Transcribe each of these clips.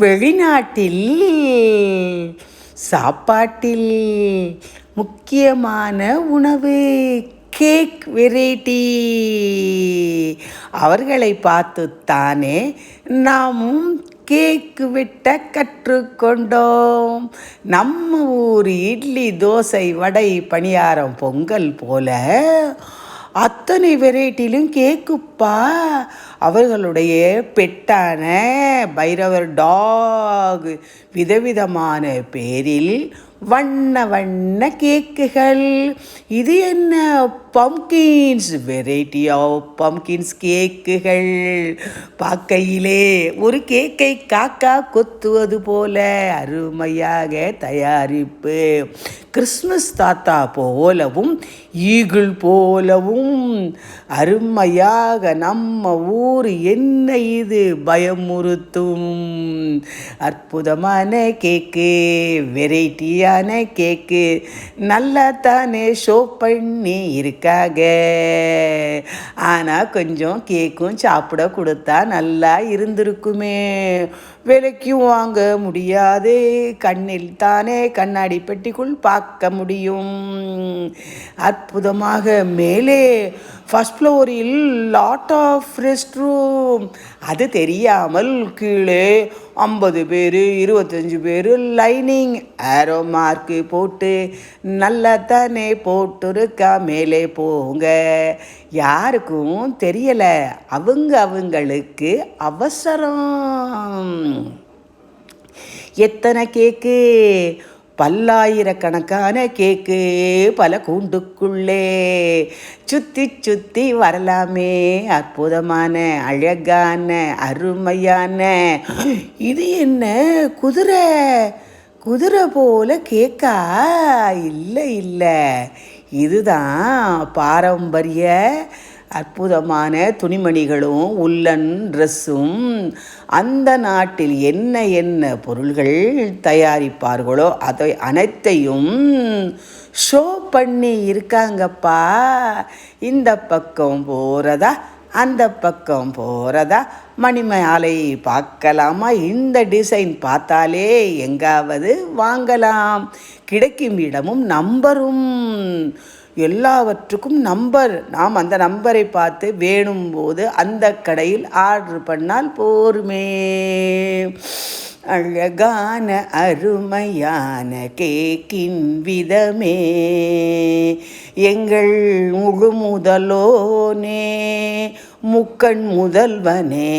வெளிநாட்டில் சாப்பாட்டில் முக்கியமான உணவு கேக் வெரைட்டி. அவர்களை பார்த்துத்தானே நாமும் கேக்கு வெட்ட கற்றுக்கொண்டோம். நம்ம ஊர் இட்லி தோசை வடை பணியாரம் பொங்கல் போல அத்தனை வெரைட்டிலும் கேக்குப்பா. அவர்களுடைய பெட்டான பைரவர் டாக் விதவிதமான பேரில் வண்ண வண்ண கேக்குகள். இது என்ன பம்கின்ஸ் வெரைட்டி ஆஃப் பம்கின்ஸ் கேக்குகள் பார்க்கையிலே ஒரு கேக்கை காக்கா கொத்துவது போல அருமையாக தயாரிப்பு. கிறிஸ்மஸ் தாத்தா போலவும் ஈகிள் போலவும் அருமையாக நம்ம ஊர் என்ன இது பயமுறுத்தும். அற்புதமான கேக்கு வெரைட்டியான கேக்கு நல்லா தானே ஷோ பண்ணி இருக்காங்க ஆனால் கொஞ்சம் கேக்கும் சாப்பிட கொடுத்தா நல்லா இருந்திருக்குமே. விலைக்கும் வாங்க முடியாது. கண்ணில் தானே கண்ணாடி பெட்டிக்குள் பார்க்க முடியும். அற்புதமாக மேலே. ஃபஸ்ட் ஃப்ளோரில் லாட் ஆஃப் ரெஸ்ட் ரூம் அது தெரியாமல் கீழே ஐம்பது பேர் இருபத்தஞ்சி பேர் லைனிங் ஆரோ மார்க்கு போட்டு நல்லா தானே போட்டுருக்கா மேலே போங்க. யாருக்கும் தெரியலை அவங்க அவங்களுக்கு அவசரம். எத்தனை கேக்கு? பல்லாயிரக்கணக்கான கேக்கு பல கூண்டுக்குள்ளே. சுத்தி சுத்தி வரலாமே. அற்புதமான அழகான அருமையான. இது என்ன குதிரை? குதிரை போல கேக்கா? இல்லை இல்லை. இதுதான் பாரம்பரிய அற்புதமான துணிமணிகளும் உள்ளன் ட்ரெஸ்ஸும் அந்த நாட்டில் என்ன என்ன பொருள்கள் தயாரிப்பார்களோ அதை அனைத்தையும் ஷோ பண்ணி இருக்காங்கப்பா. இந்த பக்கம் போகிறதா அந்த பக்கம் போகிறதா மணிமேலை பார்க்கலாமா? இந்த டிசைன் பார்த்தாலே எங்காவது வாங்கலாம். கிடைக்கும் இடமும் நம்பரும் எல்லாவற்றுக்கும் நம்பர். நாம் அந்த நம்பரை பார்த்து வேணும் போது அந்த கடையில் ஆர்டர் பண்ணால் போருமே. அழகான அருமையான கேக்கின் விதமே. எங்கள் முழு முதலோனே முக்கண் முதல்வனே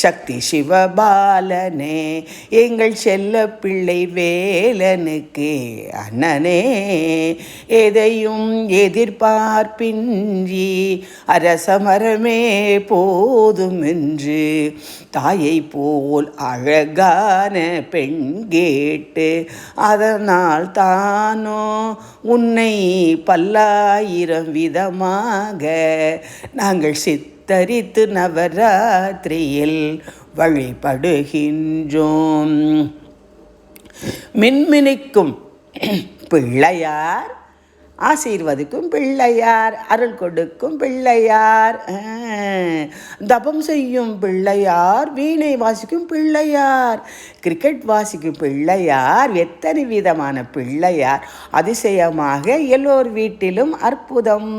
சக்தி சிவபாலனே எங்கள் செல்ல பிள்ளை வேலனுக்கு அண்ணனே எதையும் எதிர்பார்ப்பின்றி அரசமரமே போதும் என்று தாயை போல் அழகான பெண் கேட்டு அதனால் தானோ உன்னை பல்லாயிரம் விதமாக நாங்கள் தரித்து நவராத்திரியில் வழிபடுகின்றோம். மின்மினிக்கும் பிள்ளையார் ஆசீர்வதிக்கும் பிள்ளையார் அருள் கொடுக்கும் பிள்ளையார் தபம் செய்யும் பிள்ளையார் வீணை வாசிக்கும் பிள்ளையார் கிரிக்கெட் வாசிக்கும் பிள்ளையார் எத்தனை விதமான பிள்ளையார் அதிசயமாக எல்லோர் வீட்டிலும் அற்புதம்.